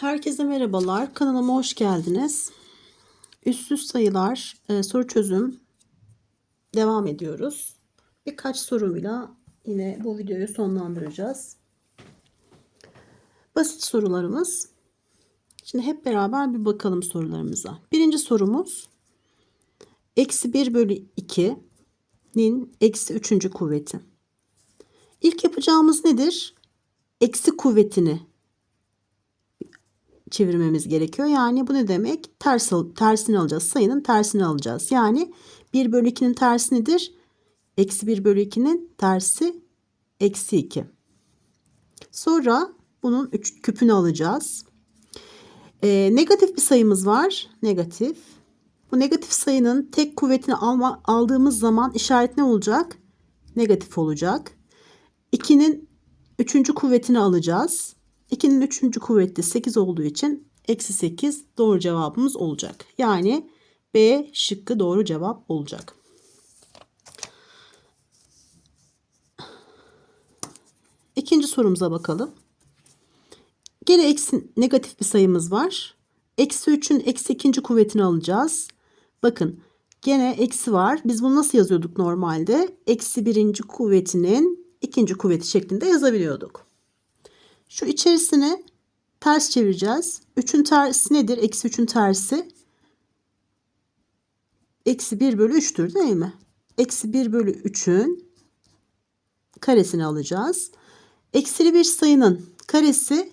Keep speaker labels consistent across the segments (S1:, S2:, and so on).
S1: Herkese merhabalar. Kanalıma hoş geldiniz. Üstsüz sayılar e, soru çözüm devam ediyoruz. Birkaç soruyla yine bu videoyu sonlandıracağız. Basit sorularımız. Şimdi hep beraber bir bakalım sorularımıza. Birinci sorumuz. Eksi 1 bölü 2'nin eksi 3. kuvveti. İlk yapacağımız nedir? Eksi kuvvetini çevirmemiz gerekiyor. Yani bu ne demek? Ters, tersini alacağız. Sayının tersini alacağız. Yani 1 bölü 2'nin tersi nedir? Eksi 1 bölü 2'nin tersi eksi 2. Sonra bunun üç, küpünü alacağız. Ee, negatif bir sayımız var. Negatif. Bu negatif sayının tek kuvvetini alma, aldığımız zaman işaret ne olacak? Negatif olacak. 2'nin üçüncü kuvvetini alacağız. 2'nin 3. kuvveti 8 olduğu için eksi 8 doğru cevabımız olacak. Yani B şıkkı doğru cevap olacak. İkinci sorumuza bakalım. Gene eksi negatif bir sayımız var. Eksi 3'ün eksi ikinci kuvvetini alacağız. Bakın gene eksi var. Biz bunu nasıl yazıyorduk normalde? Eksi birinci kuvvetinin ikinci kuvveti şeklinde yazabiliyorduk. Şu içerisine ters çevireceğiz. 3'ün tersi nedir? Eksi 3'ün tersi. Eksi 1 bölü 3'tür değil mi? Eksi 1 bölü 3'ün karesini alacağız. Eksili bir sayının karesi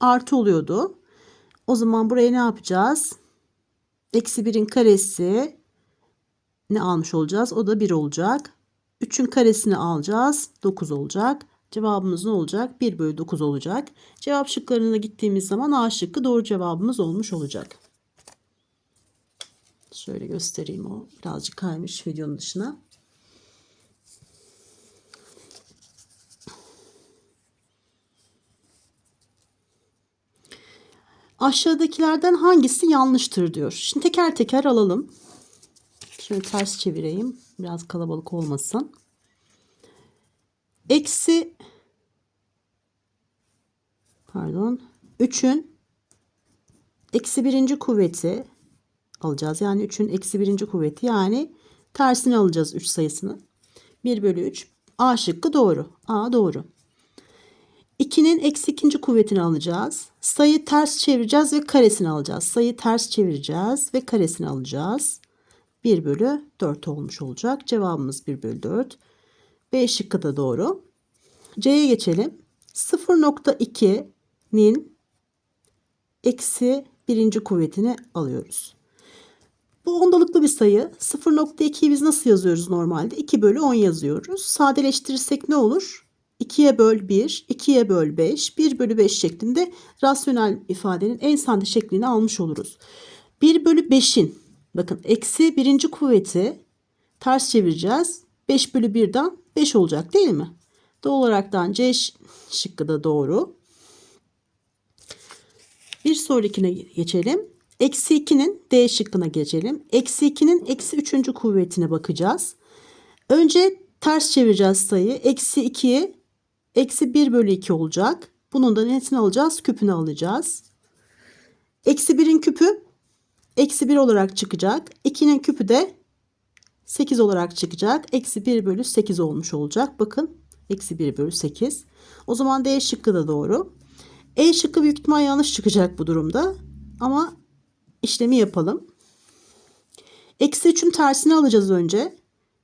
S1: artı oluyordu. O zaman buraya ne yapacağız? Eksi 1'in karesi ne almış olacağız? O da 1 olacak. 3'ün karesini alacağız. 9 olacak. Cevabımız ne olacak? 1 bölü 9 olacak. Cevap şıklarına gittiğimiz zaman A şıkkı doğru cevabımız olmuş olacak. Şöyle göstereyim o. Birazcık kaymış videonun dışına. Aşağıdakilerden hangisi yanlıştır diyor. Şimdi teker teker alalım. Şöyle ters çevireyim. Biraz kalabalık olmasın. Eksi pardon 3'ün eksi birinci kuvveti alacağız. Yani 3'ün eksi birinci kuvveti yani tersini alacağız 3 sayısını. 1 bölü 3 A şıkkı doğru. A doğru. 2'nin eksi ikinci kuvvetini alacağız. Sayı ters çevireceğiz ve karesini alacağız. Sayı ters çevireceğiz ve karesini alacağız. 1 bölü 4 olmuş olacak. Cevabımız 1 bölü 4. B şıkkı da doğru. C'ye geçelim. 0.2'nin eksi birinci kuvvetini alıyoruz. Bu ondalıklı bir sayı. 0.2'yi biz nasıl yazıyoruz normalde? 2 bölü 10 yazıyoruz. Sadeleştirirsek ne olur? 2'ye böl 1, 2'ye böl 5, 1 bölü 5 şeklinde rasyonel ifadenin en sade şeklini almış oluruz. 1 bölü 5'in bakın eksi birinci kuvveti ters çevireceğiz. 5 bölü 1'den 5 olacak değil mi? Doğal olaraktan C şıkkı da doğru. Bir sonrakine geçelim. Eksi 2'nin D şıkkına geçelim. Eksi 2'nin eksi 3. kuvvetine bakacağız. Önce ters çevireceğiz sayıyı. Eksi 2'ye eksi 1 bölü 2 olacak. Bunun da nesini alacağız? Küpünü alacağız. Eksi 1'in küpü eksi 1 olarak çıkacak. 2'nin küpü de 8 olarak çıkacak. Eksi 1 bölü 8 olmuş olacak. Bakın eksi 1 bölü 8. O zaman D şıkkı da doğru. E şıkkı büyük ihtimal yanlış çıkacak bu durumda. Ama işlemi yapalım. Eksi 3'ün tersini alacağız önce.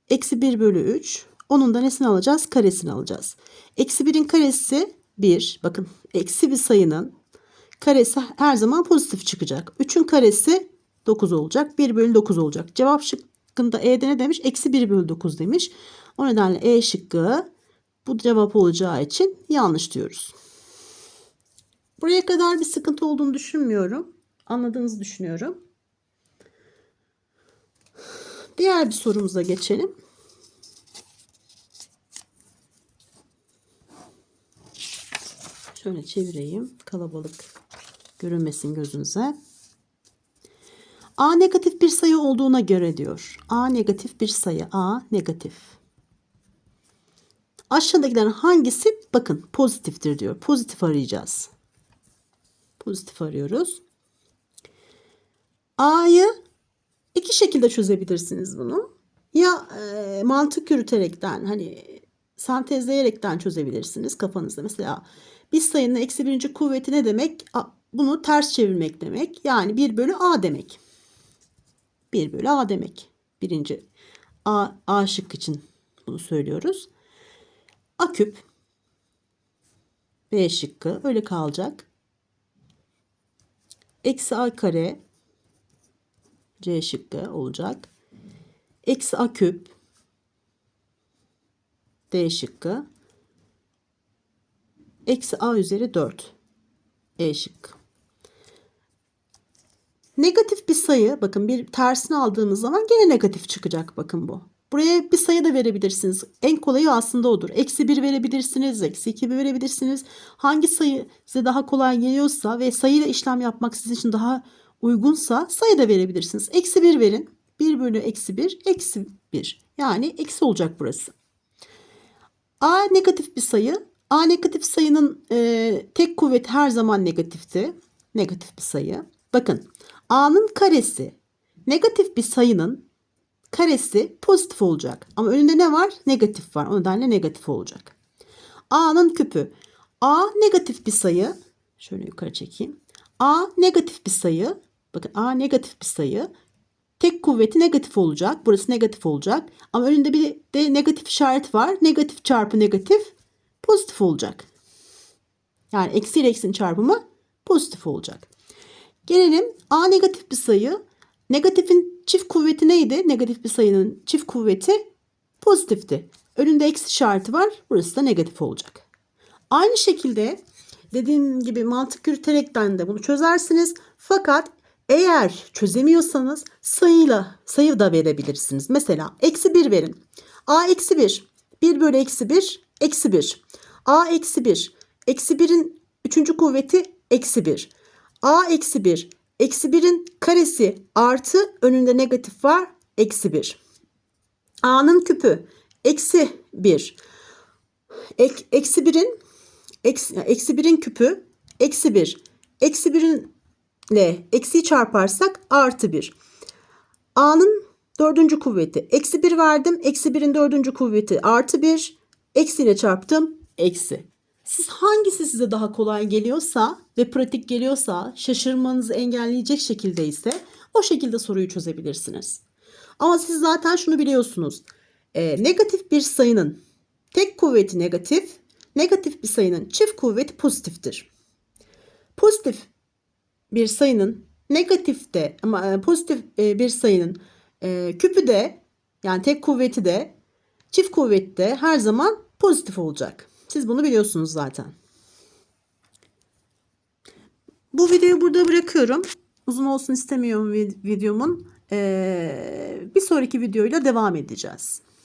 S1: Eksi 1 bölü 3. Onun da nesini alacağız? Karesini alacağız. Eksi 1'in karesi 1. Bakın eksi bir sayının karesi her zaman pozitif çıkacak. 3'ün karesi 9 olacak. 1 bölü 9 olacak. Cevap şıkkında E'de ne demiş? Eksi 1 bölü 9 demiş. O nedenle E şıkkı bu cevap olacağı için yanlış diyoruz. Buraya kadar bir sıkıntı olduğunu düşünmüyorum. Anladığınızı düşünüyorum. Diğer bir sorumuza geçelim. Şöyle çevireyim. Kalabalık görünmesin gözünüze. A negatif bir sayı olduğuna göre diyor. A negatif bir sayı. A negatif. Aşağıdakilerin hangisi bakın pozitiftir diyor. Pozitif arayacağız. Pozitif arıyoruz. A'yı iki şekilde çözebilirsiniz bunu. Ya e, mantık yürüterekten hani sentezleyerekten çözebilirsiniz kafanızda. Mesela bir sayının eksi birinci kuvveti ne demek? A- Bunu ters çevirmek demek. Yani 1 bölü A demek. 1 bölü A demek. Birinci A, A şık için bunu söylüyoruz. A küp B şıkkı öyle kalacak. Eksi A kare C şıkkı olacak. Eksi A küp D şıkkı. Eksi A üzeri 4 E şıkkı. Negatif bir sayı bakın bir tersini aldığımız zaman gene negatif çıkacak bakın bu. Buraya bir sayı da verebilirsiniz. En kolayı aslında odur. Eksi 1 verebilirsiniz. Eksi 2 verebilirsiniz. Hangi sayı size daha kolay geliyorsa ve sayıyla işlem yapmak sizin için daha uygunsa sayı da verebilirsiniz. Eksi 1 verin. 1 bölü eksi 1 eksi 1. Yani eksi olacak burası. A negatif bir sayı. A negatif sayının e, tek kuvveti her zaman negatifti. Negatif bir sayı. Bakın A'nın karesi negatif bir sayının karesi pozitif olacak. Ama önünde ne var? Negatif var. O nedenle negatif olacak. A'nın küpü. A negatif bir sayı. Şöyle yukarı çekeyim. A negatif bir sayı. Bakın A negatif bir sayı. Tek kuvveti negatif olacak. Burası negatif olacak. Ama önünde bir de negatif işaret var. Negatif çarpı negatif pozitif olacak. Yani eksi ile eksinin çarpımı pozitif olacak. Gelelim A negatif bir sayı. Negatifin çift kuvveti neydi? Negatif bir sayının çift kuvveti pozitifti. Önünde eksi işareti var. Burası da negatif olacak. Aynı şekilde dediğim gibi mantık yürüterekten de bunu çözersiniz. Fakat eğer çözemiyorsanız sayıyla sayı da verebilirsiniz. Mesela eksi 1 verin. A eksi 1. 1 bölü eksi 1 eksi 1. A eksi 1. Eksi 1'in üçüncü kuvveti eksi 1. A eksi 1. Eksi 1'in karesi artı önünde negatif var eksi 1. A'nın küpü eksi 1. Ek, eksi 1'in eksi, eksi 1'in küpü eksi 1. Eksi 1'in ile eksiyi çarparsak artı 1. A'nın dördüncü kuvveti. Eksi 1 verdim. Eksi 1'in dördüncü kuvveti artı 1. Eksi ile çarptım. Eksi. Siz hangisi size daha kolay geliyorsa ve pratik geliyorsa şaşırmanızı engelleyecek şekilde ise o şekilde soruyu çözebilirsiniz. Ama siz zaten şunu biliyorsunuz. Ee, negatif bir sayının tek kuvveti negatif, negatif bir sayının çift kuvveti pozitiftir. Pozitif bir sayının negatifte ama e, pozitif e, bir sayının e, küpü de yani tek kuvveti de çift kuvveti de her zaman pozitif olacak. Siz bunu biliyorsunuz zaten. Bu videoyu burada bırakıyorum. Uzun olsun istemiyorum vid- videomun. Ee, bir sonraki videoyla devam edeceğiz.